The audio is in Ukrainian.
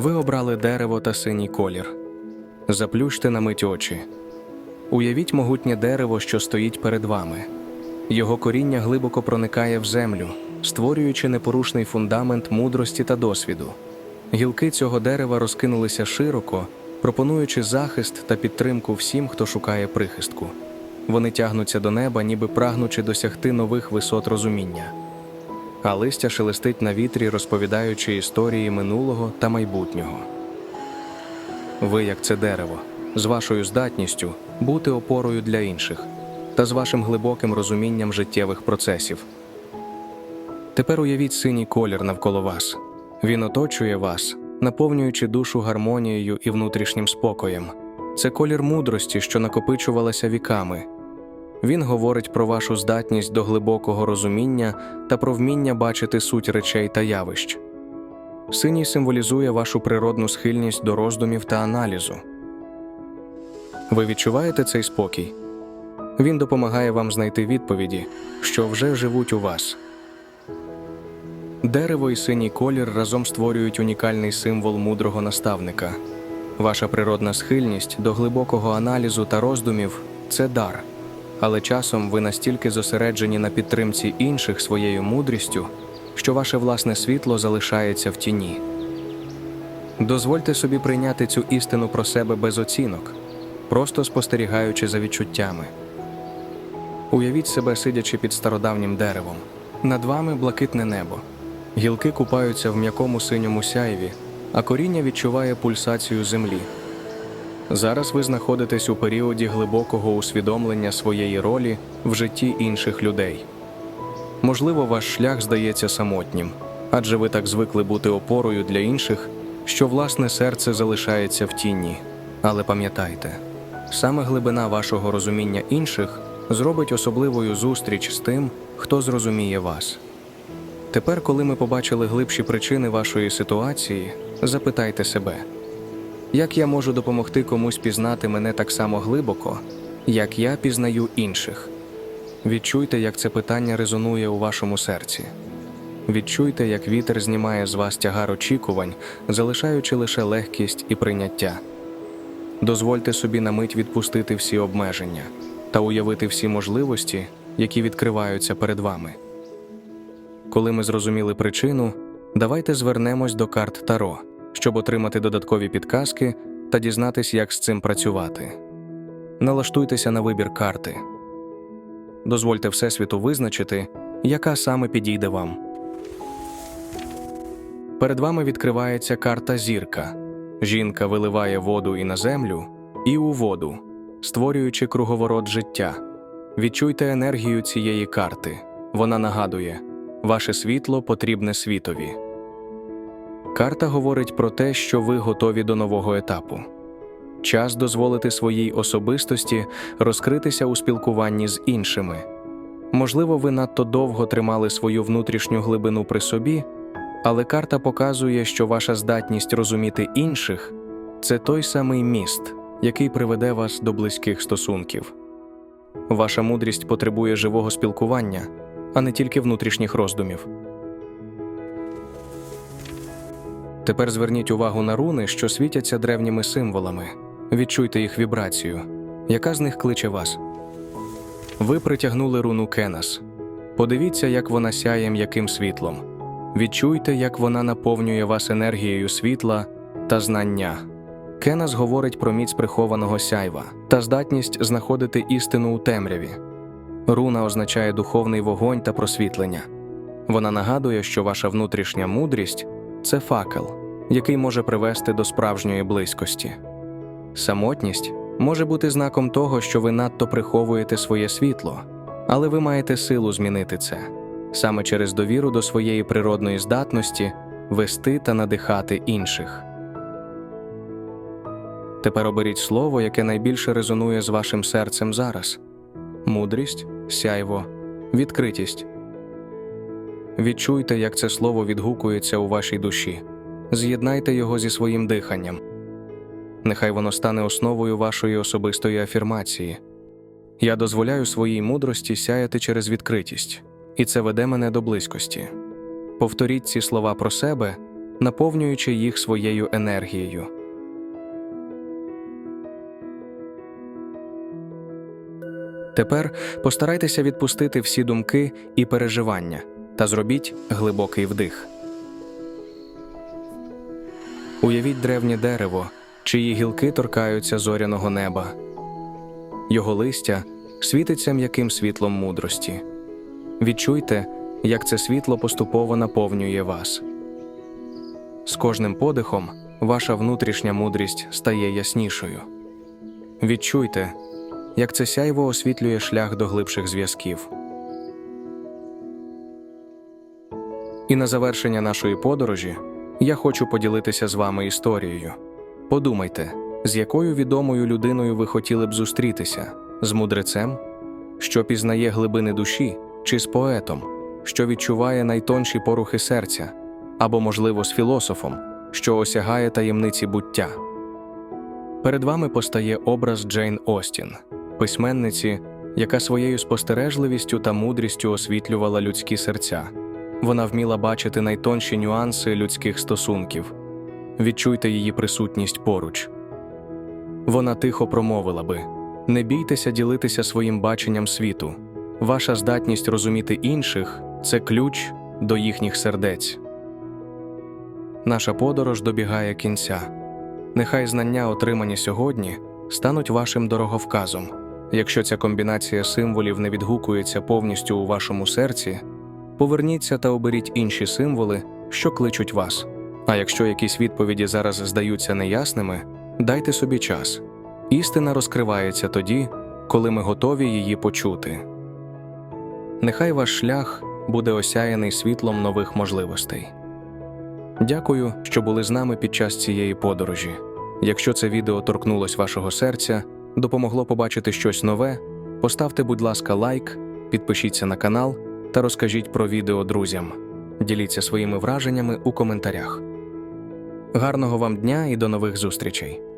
Ви обрали дерево та синій колір. Заплющте на мить очі. Уявіть могутнє дерево, що стоїть перед вами. Його коріння глибоко проникає в землю, створюючи непорушний фундамент мудрості та досвіду. Гілки цього дерева розкинулися широко, пропонуючи захист та підтримку всім, хто шукає прихистку. Вони тягнуться до неба, ніби прагнучи досягти нових висот розуміння. А листя шелестить на вітрі, розповідаючи історії минулого та майбутнього. Ви, як це дерево, з вашою здатністю бути опорою для інших та з вашим глибоким розумінням життєвих процесів. Тепер уявіть синій колір навколо вас. Він оточує вас, наповнюючи душу гармонією і внутрішнім спокоєм. Це колір мудрості, що накопичувалася віками. Він говорить про вашу здатність до глибокого розуміння та про вміння бачити суть речей та явищ. Синій символізує вашу природну схильність до роздумів та аналізу. Ви відчуваєте цей спокій? Він допомагає вам знайти відповіді, що вже живуть у вас. Дерево і синій колір разом створюють унікальний символ мудрого наставника. Ваша природна схильність до глибокого аналізу та роздумів це дар, але часом ви настільки зосереджені на підтримці інших своєю мудрістю, що ваше власне світло залишається в тіні. Дозвольте собі прийняти цю істину про себе без оцінок, просто спостерігаючи за відчуттями. Уявіть себе, сидячи під стародавнім деревом. Над вами блакитне небо. Гілки купаються в м'якому синьому сяйві, а коріння відчуває пульсацію землі. Зараз ви знаходитесь у періоді глибокого усвідомлення своєї ролі в житті інших людей. Можливо, ваш шлях здається самотнім, адже ви так звикли бути опорою для інших, що власне серце залишається в тіні. Але пам'ятайте, саме глибина вашого розуміння інших зробить особливою зустріч з тим, хто зрозуміє вас. Тепер, коли ми побачили глибші причини вашої ситуації, запитайте себе, як я можу допомогти комусь пізнати мене так само глибоко, як я пізнаю інших. Відчуйте, як це питання резонує у вашому серці. Відчуйте, як вітер знімає з вас тягар очікувань, залишаючи лише легкість і прийняття. Дозвольте собі на мить відпустити всі обмеження та уявити всі можливості, які відкриваються перед вами. Коли ми зрозуміли причину, давайте звернемось до карт Таро, щоб отримати додаткові підказки та дізнатись, як з цим працювати. Налаштуйтеся на вибір карти. Дозвольте Всесвіту визначити, яка саме підійде вам. Перед вами відкривається карта зірка. Жінка виливає воду і на землю, і у воду, створюючи круговорот життя. Відчуйте енергію цієї карти. Вона нагадує, ваше світло потрібне світові. Карта говорить про те, що ви готові до нового етапу. Час дозволити своїй особистості розкритися у спілкуванні з іншими. Можливо, ви надто довго тримали свою внутрішню глибину при собі, але карта показує, що ваша здатність розуміти інших це той самий міст, який приведе вас до близьких стосунків. Ваша мудрість потребує живого спілкування, а не тільки внутрішніх роздумів. Тепер зверніть увагу на руни, що світяться древніми символами. Відчуйте їх вібрацію. Яка з них кличе вас? Ви притягнули руну Кенас. Подивіться, як вона сяє м'яким світлом. Відчуйте, як вона наповнює вас енергією світла та знання. Кенас говорить про міць прихованого сяйва та здатність знаходити істину у темряві. Руна означає духовний вогонь та просвітлення. Вона нагадує, що ваша внутрішня мудрість це факел, який може привести до справжньої близькості. Самотність може бути знаком того, що ви надто приховуєте своє світло, але ви маєте силу змінити це саме через довіру до своєї природної здатності вести та надихати інших. Тепер оберіть слово, яке найбільше резонує з вашим серцем зараз мудрість, сяйво, відкритість. Відчуйте, як це слово відгукується у вашій душі, з'єднайте його зі своїм диханням. Нехай воно стане основою вашої особистої афірмації. Я дозволяю своїй мудрості сяяти через відкритість, і це веде мене до близькості. Повторіть ці слова про себе, наповнюючи їх своєю енергією. Тепер постарайтеся відпустити всі думки і переживання та зробіть глибокий вдих. Уявіть древнє дерево, чиї гілки торкаються зоряного неба. Його листя світиться м'яким світлом мудрості. Відчуйте, як це світло поступово наповнює вас. З кожним подихом ваша внутрішня мудрість стає яснішою. Відчуйте, як це сяйво освітлює шлях до глибших зв'язків. І на завершення нашої подорожі я хочу поділитися з вами історією. Подумайте, з якою відомою людиною ви хотіли б зустрітися з мудрецем, що пізнає глибини душі, чи з поетом, що відчуває найтонші порухи серця, або, можливо, з філософом, що осягає таємниці буття. Перед вами постає образ Джейн Остін, письменниці, яка своєю спостережливістю та мудрістю освітлювала людські серця. Вона вміла бачити найтонші нюанси людських стосунків. Відчуйте її присутність поруч. Вона тихо промовила би: не бійтеся ділитися своїм баченням світу. Ваша здатність розуміти інших це ключ до їхніх сердець. Наша подорож добігає кінця. Нехай знання, отримані сьогодні, стануть вашим дороговказом. Якщо ця комбінація символів не відгукується повністю у вашому серці, поверніться та оберіть інші символи, що кличуть вас. А якщо якісь відповіді зараз здаються неясними, дайте собі час. Істина розкривається тоді, коли ми готові її почути. Нехай ваш шлях буде осяяний світлом нових можливостей. Дякую, що були з нами під час цієї подорожі. Якщо це відео торкнулось вашого серця, допомогло побачити щось нове, поставте, будь ласка, лайк, підпишіться на канал та розкажіть про відео друзям. Діліться своїми враженнями у коментарях. Гарного вам дня і до нових зустрічей!